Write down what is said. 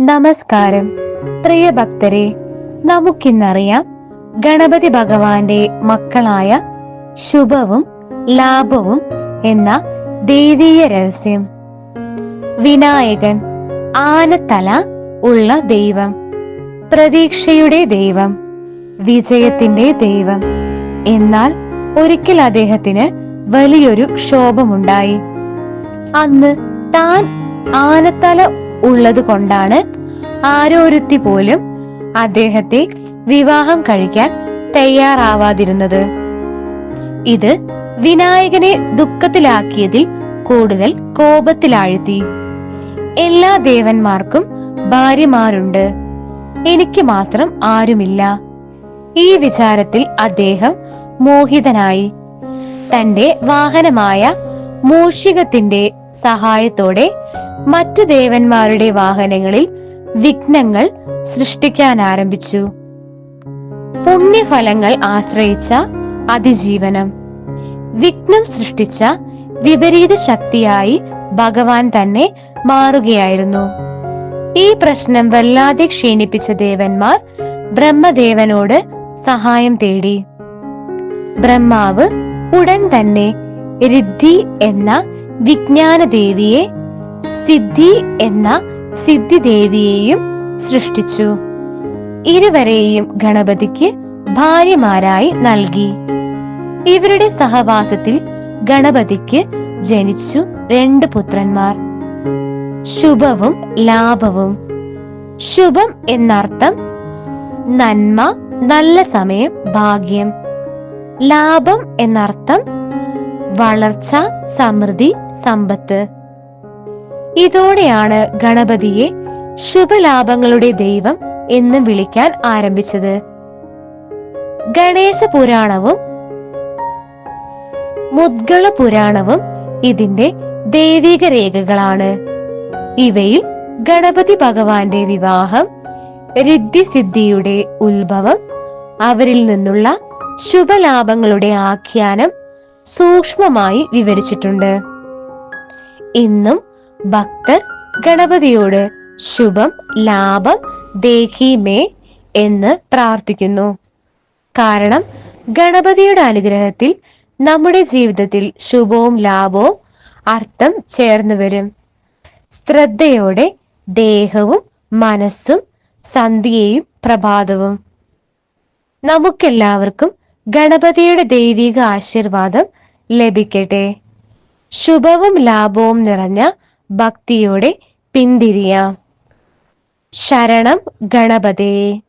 നമസ്കാരം. പ്രിയ ഭക്തരെ നമുക്കിന്നറിയാം ഗണപതി ഭഗവാന്റെ മക്കളായ ശുഭവും ലാഭവും എന്ന ദൈവീയ രഹസ്യം. വിനായകൻ ആനത്തല ഉള്ള ദൈവം പ്രതീക്ഷയുടെ ദൈവം വിജയത്തിന്റെ ദൈവം. എന്നാൽ ഒരിക്കൽ അദ്ദേഹത്തിന് വലിയൊരു ക്ഷോഭമുണ്ടായി. അന്ന് താൻ ആനത്തല ഉള്ളത് കൊണ്ടാണ് ആരോരുത്തി പോലും അദ്ദേഹത്തെ വിവാഹം കഴിക്കാൻ തയ്യാറാവാതിരുന്നത്. ഇത് വിനായകനെ ദുഃഖത്തിലാക്കിയതിൽ കൂടുതൽ കോപത്തിലാഴ്ത്തി. എല്ലാ ദേവന്മാർക്കും ഭാര്യമാരുണ്ട്. എനിക്ക് മാത്രം ആരുമില്ല. ഈ വിചാരത്തിൽ അദ്ദേഹം മോഹിതനായി. തന്റെ വാഹനമായ മൂഷികത്തിന്റെ സഹായത്തോടെ മറ്റു ദേവന്മാരുടെ വാഹനങ്ങളിൽ വിഘ്നങ്ങൾ സൃഷ്ടിക്കാൻ ആരംഭിച്ചു. പുണ്യഫലങ്ങൾ ആശ്രയിച്ച അതിജീവനം. വിഘ്നം സൃഷ്ടിച്ച വിപരീത ശക്തിയായി ഭഗവാൻ തന്നെ മാറുകയായിരുന്നു. ഈ പ്രശ്നം വല്ലാതെ ക്ഷീണിപ്പിച്ച ദേവന്മാർ ബ്രഹ്മദേവനോട് സഹായം തേടി. ബ്രഹ്മാവ് ഉടൻ തന്നെ രിദ്ധി എന്ന വിജ്ഞാന ദേവിയെ സിദ്ധി എന്ന സിദ്ധിദേവിയെയും സൃഷ്ടിച്ചു. ഇരുവരെയും ഗണപതിക്ക് ഭാര്യമാരായി നൽകി. ഇവരുടെ സഹവാസത്തിൽ ഗണപതിക്ക് ജനിച്ചു രണ്ട് പുത്രന്മാർ. ശുഭവും ലാഭവും. ശുഭം എന്നർത്ഥം നന്മ നല്ല സമയം ഭാഗ്യം. ലാഭം എന്നർത്ഥം വളർച്ച സമൃദ്ധി സമ്പത്ത്. ഇതോടെയാണ് ഗണപതിയെ ശുഭലാഭങ്ങളുടെ ദൈവം എന്നും വിളിക്കാൻ ആരംഭിച്ചത്. ഗണേശ പുരാണവും മുദ്ഗള പുരാണവും ഇതിന്റെ ദൈവിക രേഖകളാണ്. ഇവയിൽ ഗണപതി ഭഗവാന്റെ വിവാഹം രിദ്ധിസിദ്ധിയുടെ ഉത്ഭവം അവരിൽ നിന്നുള്ള ശുഭലാഭങ്ങളുടെ ആഖ്യാനം സൂക്ഷ്മമായി വിവരിച്ചിട്ടുണ്ട്. ഇന്നും ഭക്തർ ഗണപതിയോട് ശുഭം ലാഭം ദേഹീമേ എന്ന് പ്രാർത്ഥിക്കുന്നു. കാരണം ഗണപതിയുടെ അനുഗ്രഹത്തിൽ നമ്മുടെ ജീവിതത്തിൽ ശുഭവും ലാഭവും അർത്ഥം ചേർന്നു വരും. ശ്രദ്ധയോടെ ദേഹവും മനസ്സും സന്ധ്യയും പ്രഭാതവും. നമുക്കെല്ലാവർക്കും ഗണപതിയുടെ ദൈവിക ആശീർവാദം ലഭിക്കട്ടെ. ശുഭവും ലാഭവും നിറഞ്ഞ ഭക്തിയോടെ പിന്തിരിയാം. ശരണം ഗണപതേ.